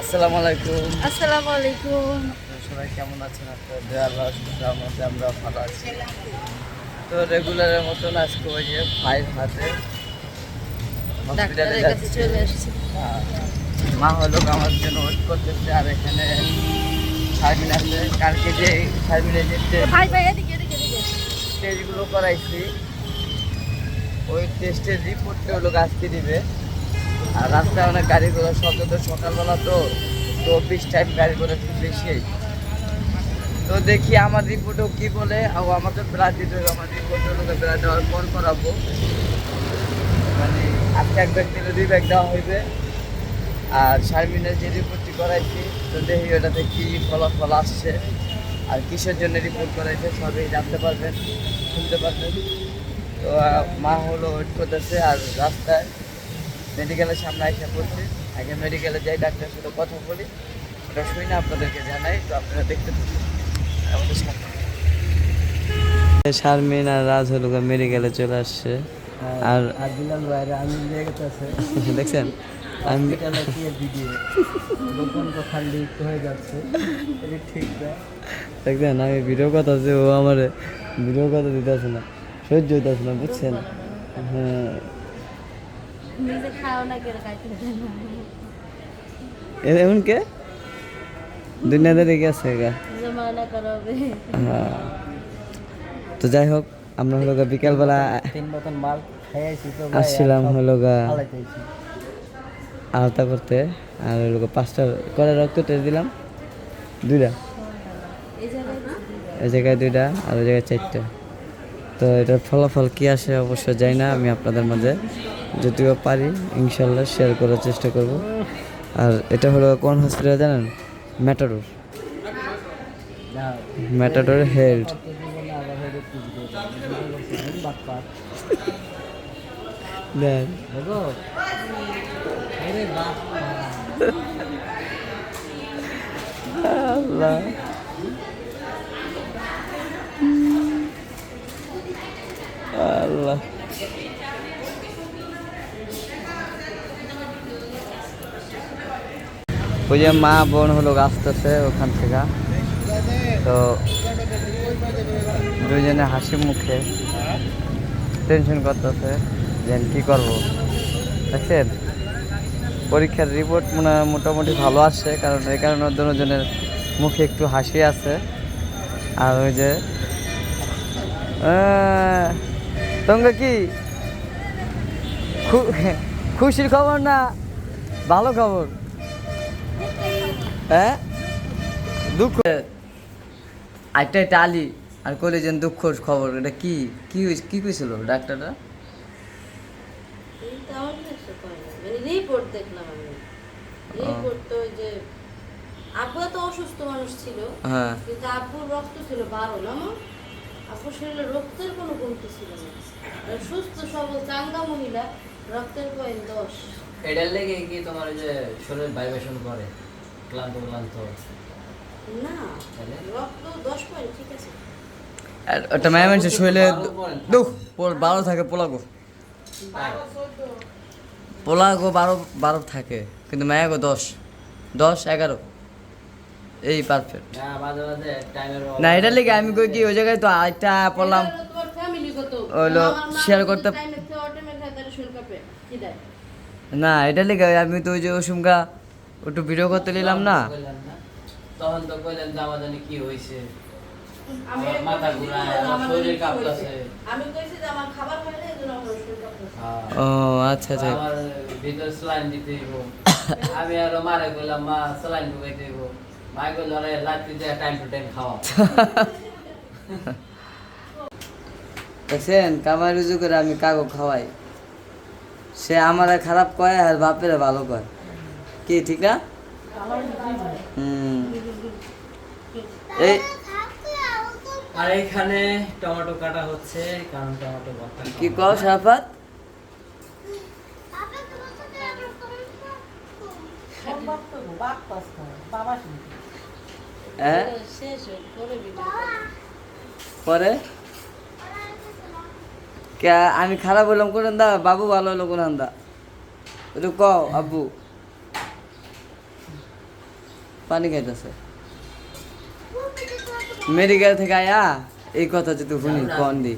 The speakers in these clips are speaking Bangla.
আসসালামু আলাইকুম। আসসালামু আলাইকুম। সবাই কেমন আছেন? আপনার আমরা ভালো আছি। তো রেগুলারের মতন আজকে ওই যে ভাইয়ের হাতে হসপিটালে যাচ্ছি। আর মা হলো আমার জন্য ওয়েট করতেছে আর এখানে শারমিন আছে। কালকে যে শারমিনের যে টেস্ট ভাই ভাই এদিকে এদিকে এদিকে। টেস্টগুলো করাইছি। ওই টেস্টের রিপোর্টটা হলো আজকে দিবে। আর রাস্তায় অনেক গাড়ি শব্দ তো সকালবেলা তো তো অফিস টাইম গাড়ি ঘোড়া খুব বেশি। তো দেখি আমার রিপোর্টও কি বলে আর আমাদের ব্লাড দিতে হবে, আমার রিপোর্ট হলো ব্লাড দেওয়ার পর করাবো। মানে আজকে এক ব্যাগ দিলে দুই ব্যাগ দেওয়া হইবে। আর শারমিনের যে রিপোর্টটি করাইছি, তো দেখি ওটাতে কী ফলাফল আসছে, আর কিসের জন্য রিপোর্ট করাইছে, সবই জানতে পারবেন, শুনতে পারবেন। তো মা হলো ওয়েট করতেছে আর রাস্তায় মেডিকেলের সামনে এসে পড়ছে। আগে মেডিকেলে যাই ডাক্তারের সাথে কথা বলি। ওটা শুই না আপনাদেরকে জানাই তো আপনারা দেখতে আমাদের সামনে শারমিন আর রাজ হলো মেডিকেলে চলে আসছে। আর আর বিলাল ভাইরা আমি নিয়ে গেছে। দেখছেন? আমি ভিডিও দোকান তো খালি হয়ে যাচ্ছে। এটা ঠিক না। দেখবেন আমি ভিডিও কথা আছে ও আমার ভিডিও কথা দিতেছে না সহ্য হইতেছে না বুঝছেন? হ্যাঁ। নিজে খাও না খাইতে এমন কে? দুনিয়াতে দেখে আছে গা। জমানা করাবে। তো যাই হোক আমরা হলো গা বিকালবেলা তিন মতন মাল খাইছি তো আসছিলাম হলো গা আলতা করতে আর হলো গা পাঁচটা করে রক্ত টেস্ট দিলাম দুইটা। এই জায়গায় এই জায়গায় দুইটা আর ওই জায়গায় চারটা। তো এটার ফলাফল কি আসে অবশ্য যাই না আমি আপনাদের মাঝে যদিও পারি ইনশাল্লাহ শেয়ার করার চেষ্টা করব। আর এটা হলো কোন হসপিটাল জানেন? ম্যাটাডোর ম্যাটাডোর হেলথ আল্লাহ। আল্লাহ ওই যে মা বোন হলো আসতেছে ওখান থেকে। তো দুইজনে হাসি মুখে টেনশন করতেছে যে কি করব? দেখছেন? পরীক্ষার রিপোর্ট মনে মোটামুটি ভালো আসছে, কারণ এই কারণে দুজনের মুখে একটু হাসি আছে। আর ওই যে তোমরা কি খু- খুশির খবর না ভালো খবর? হ্যাঁ? দুঃখ? একটা একটা আলি আর কলে যেন দুঃখর খবর এটা কি কি কি কইছিল ডাক্তাররা? কাছে মানে রিপোর্ট দেখলাম আমি। রিপোর্ট তো যে আব্বু তো অসুস্থ মানুষ ছিল হ্যাঁ। কিন্তু আব্বুর রক্ত ছিল বারো না শরীরে রক্তের কোনো কমতি ছিল না। সুস্থ সবল চাঙ্গা মহিলা রক্তের পয়েন্ট দশ। এটার লেগে কি তোমার যে শরীর ভাইব্রেশন করে? ক্লান্ত ক্লান্ত? না রক্ত দশ পয়েন্ট ঠিক আছে। আর ওটা ম্যাম শরীরে দুঃখ বারো থাকে পোলাগো। পোলাগো বারো বারো থাকে কিন্তু ম্যাগো দশ। দশ এগারো। এই পারফেক্ট না এটা লেগে আমি কই কি ওই জায়গায় তো আরেকটা পড়লাম। হলো যদি করতে- না এটা লেগে আমি তো ওই যে ওসুমকা একটু ভিডিও করতে নিলাম না। তখন তো কইলেন যে জানি কি হয়েছে আমি মাথা ঘুরায়, বলছি, আমার আমার শরীর কাঁপতাছে। আমি কইছি যে আমার খাবার হয় এজন্য আমার শরীর কাঁপতেছে। ও আচ্ছা আচ্ছা। আমার ভিতর স্লাইন দিতে হইব। আমি আরও মারে কইলাম মা স্লাইন ঢুকাইতে হইব। মা কইল রাত্রি যে টাইম টু টাইম খাওয়া। দেখছেন কামাই রুজু করে আমি কাগো খাওয়াই। সে আমারে খারাপ কয় আর বাপেরে ভালো কয়। কি ঠিক না? হুম। এই আর এখানে টমেটো কাটা হচ্ছে কারণ টমেটো ভর্তা কি কও সাফাত? শেষ হোক পরে কে আমি খারাপ হইলাম কোন দা? বাবু ভালো হলো কোন দা? একটু কও আব্বু। পানি খাইতেছে। মেডিকেল থেকে আয়া? এই কথা যদি শুনি কন দি?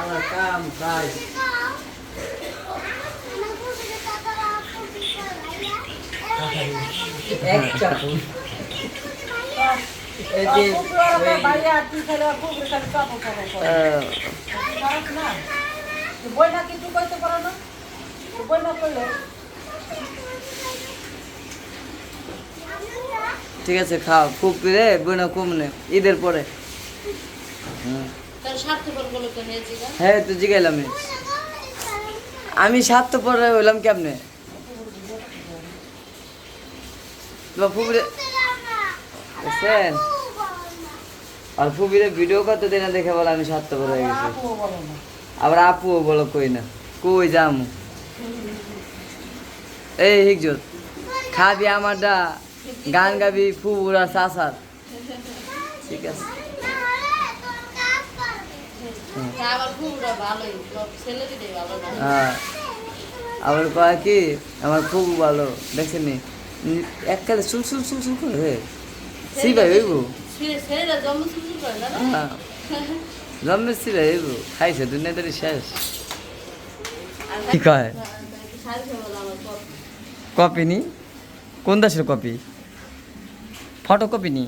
আমার কাম কাজ। বইটা কিন্তু পারো না বইটা ঠিক আছে খাও। খুব রে বোনা কমনে ঈদের পরে। স্বার্থপর হ্যাঁ তো জিগাইলাম আমি সাত পরে হইলাম কেমনে? ফুবিরে দেখছেন? আর ফুবিরে ভিডিও কত দিনে দেখে বলে আমি সাত পরে হয়ে গেছি। আবার আপুও বলো কই না? কই যাম? এই হিকজত খাবি আমারটা গান গাবি ফুবুরা সাসার। ঠিক আছে। না? হ্যাঁ। আবার কয় কি? আমার খুব ভালো দেখছেন এককালে চুল চুল চুল চুল করে হে। সি ভাই হইব? ছেলে- জন্মের ভাই হইব? খাইছে দুনিয়াদারি শেষ। কি কয়? কপি নি কোন দেশের কপি? ফটো কপি নি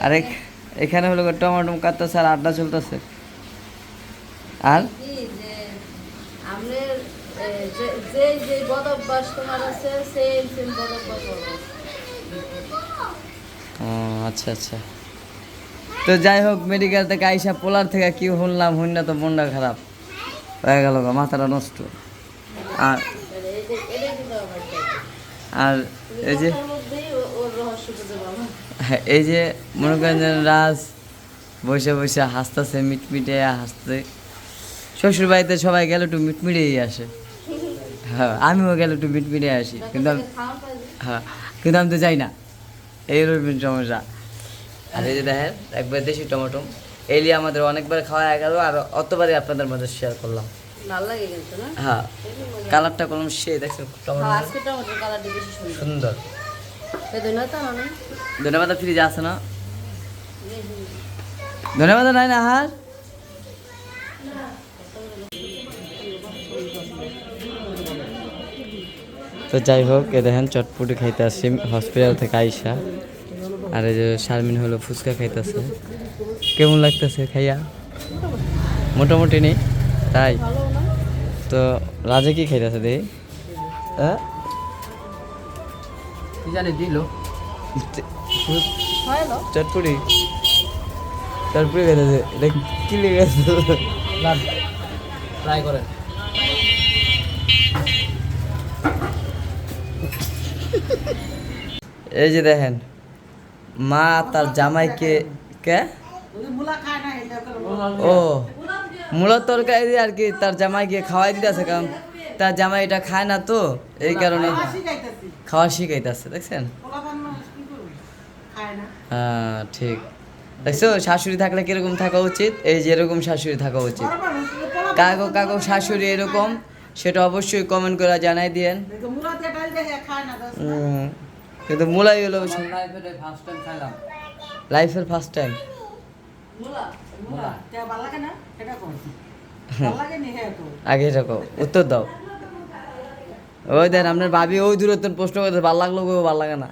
আর এখ- এখানে হলো টমাটো কাটতেছে আর আড্ডা চলতেছে। আর? যে- যে বদ অভ্যাস তোমার আছে সেম সেম বদ অভ্যাস আচ্ছা আচ্ছা। তো যাই হোক মেডিকেল থেকে আইসা পোলার থেকে কি শুনলাম শুনলে তো মনটা খারাপ। হয়ে গেল মাথাটা নষ্ট। আর। আর এই যে। হ্যাঁ, এই যে মনে করেন রাজ বসে বসে হাসতেছে মিটমিটে হাসতে। শ্বশুর বাড়িতে সবাই গেলে একটু মিটমিটেই আসে। হ্যাঁ আমিও গেলে একটু বিট মিটমিটে আসি কিন্তু। হ্যাঁ কিন্তু আমি তো যাই না। এই রকম সমস্যা। আর এই যে দেখেন একবার দেশি টমেটো। এলি আমাদের অনেকবার খাওয়া গেল আর অতবারই আপনাদের মধ্যে শেয়ার করলাম। হ্যাঁ কালারটা করলাম সে দেখছেন সুন্দর। ধন্যবাদ ফ্রিজে আছে না? ধন্যবাদ নাই না হার তো যাই হোক এ দেখেন চটপটি খাইতে আসছি হসপিটাল থেকে আইসা। আর এই যে শারমিন হলো ফুচকা খাইতেছে। কেমন লাগতেছে খাইয়া? মোটামুটি নেই তাই? তো রাজে কি খাইতেছে হ্যাঁ কি জানি দিল। চটপটি? চটপটি খাইতেছে এটা কি লেগেছে ট্রাই করেন। এই যে দেখেন মা তার জামাইকে কে? ও মূলত তরকারি দিয়ে আর কি তার জামাইকে খাওয়াই দিতেছে কারণ তার জামাই এটা খায় না তো এই কারণে খাওয়া শিখাইতেছে। দেখছেন? পোলা বান্ন কি করবে? খায় না। হ্যাঁ ঠিক। দেখছ শাশুড়ি থাকলে কীরকম থাকা উচিত? এই যে এরকম শাশুড়ি থাকা উচিত। কাকো কাকো শাশুড়ি এরকম সেটা অবশ্যই কমেন্ট করে জানাই দিয়েন। কিন্তু মুলাই হলো লাইফের ফার্স্ট টাইম মুলা মুলা। তে ভালো লাগে না? এটা কোন ভালো লাগে নি? তো। আগে এটা উত্তর দাও। ওই দেন আপনার ভাবি ওই দূরত্ব প্রশ্ন করতে ভালো লাগল গো ভালো লাগে না।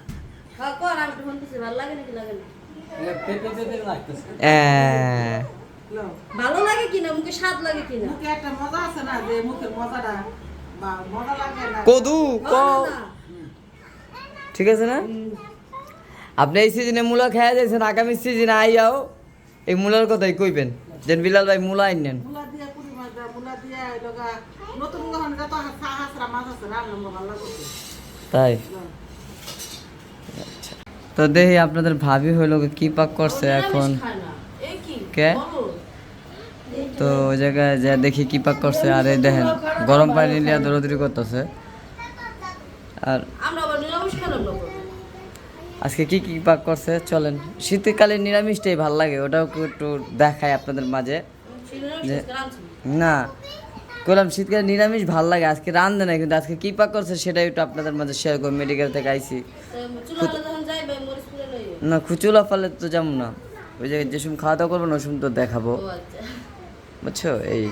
হ্যাঁ। ভালো লাগে কিনা? মুখে স্বাদ লাগে কিনা? মুখে একটা মজা আছে না যে মুখের মজাটা? কদু ক। ঠিক আছে না? আপনি এই সিজনে মূলা খেয়ে যাইছেন আগামী সিজনে আইয়াও এই মূলার কথাই কইবেন। যেন বিলাল ভাই মূলা আইনেন। তাই? তো দেখি আপনাদের ভাবি হইল কি পাক করছে এখন? কি? তো ওই জায়গায় যা দেখি কি পাক করছে আর এই দেখেন গরম পানি নিয়ে দৌড়াদৌড়ি করতেছে। আর। আজকে কি কি পাক করছে চলেন। শীতকালে নিরামিষটাই ভালো লাগে ওটাও একটু দেখায় আপনাদের মাঝে। যে- না করলাম শীতকালে নিরামিষ ভালো লাগে আজকে রান্ধে না কিন্তু আজকে কি পাক করছে সেটাই একটু আপনাদের মাঝে শেয়ার করব মেডিকেল থেকে লইও না খুচুলা ফলে তো যেমন না ওই জায়গায় যে সময় খাওয়া দাওয়া করব না ওই সময় তো দেখাবো। বুঝছ? এই।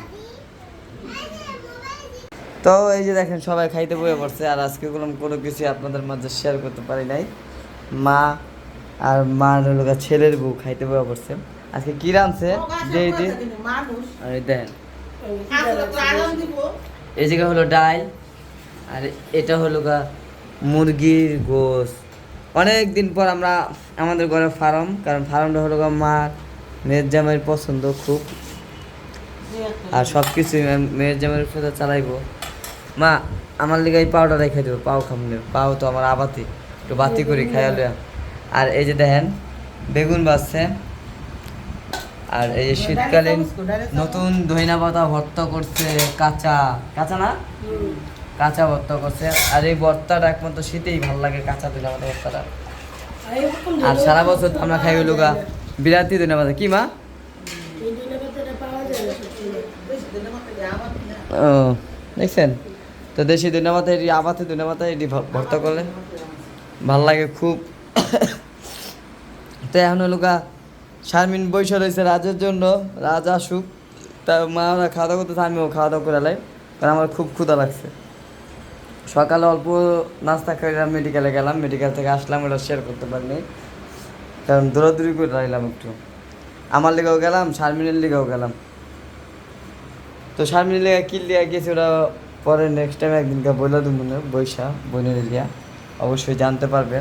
তো এই যে দেখেন, সবাই খাইতে বয়ে পড়ছে, আর আজকে কোনো কোনো কিছু আপনাদের মাঝে শেয়ার করতে পারি নাই। মা আর মার গিয়ে ছেলের বউ খাইতে বয়ে পড়ছে। আজকে কি রাঁধছে? যে এই জায়গা হলো ডাল, আর এটা হলো গা মুরগির গোস অনেক দিন পর আমরা আমাদের ঘরে ফার্ম, কারণ ফার্মটা হলো গা মা মেয়ের জামাইয়ের পছন্দ খুব। আর সব কিছু মেয়ের জামাইয়ের সাথে চালাইবো। মা, আমার লিগে এই পাউডার রেখে দেবো, পাও খামলে পাও তো আমার আবাতি, একটু বাতি করি খাইয়ালে আর এই যে দেখেন, বেগুন বাজছে। আর এই যে শীতকালীন নতুন ধইনা পাতা ভর্তা করছে কাঁচা। কাঁচা না? কাঁচা ভর্তা করছে। আর এই ভর্তাটা একমাত্র শীতেই ভালো লাগে, কাঁচা ধইনা পাতা ভর্তাটা। আর সারা বছর আমরা খাই হলো গা, বিরাতি ধইনা পাতা। কি মা? ও, দেখছেন? তো দেশি ধইনা পাতা এটি, আবাতে পাতা এটি ভর্তা করলে ভালো লাগে খুব। তো এখন গা, শারমিন বৈশা রয়েছে রাজের জন্য, রাজ আসুক। তা মা ওরা খাওয়া দাওয়া করতেছে, আমিও খাওয়া দাওয়া করে লাই। কারণ আমার খুব ক্ষুধা লাগছে। সকালে অল্প নাস্তা করে মেডিকেলে গেলাম মেডিকেল থেকে আসলাম, ওটা শেয়ার করতে পারিনি। কারণ দৌড়াদৌড়ি করে রাখলাম একটু। আমার লিগেও গেলাম, শারমিনের লিগেও গেলাম। তো সামনে লেগে কিল লিয়া গেছে, ওরা পরে নেক্সট টাইম একদিনকে বইলা দিব বৈশা বইনের লিয়া অবশ্যই জানতে পারবে।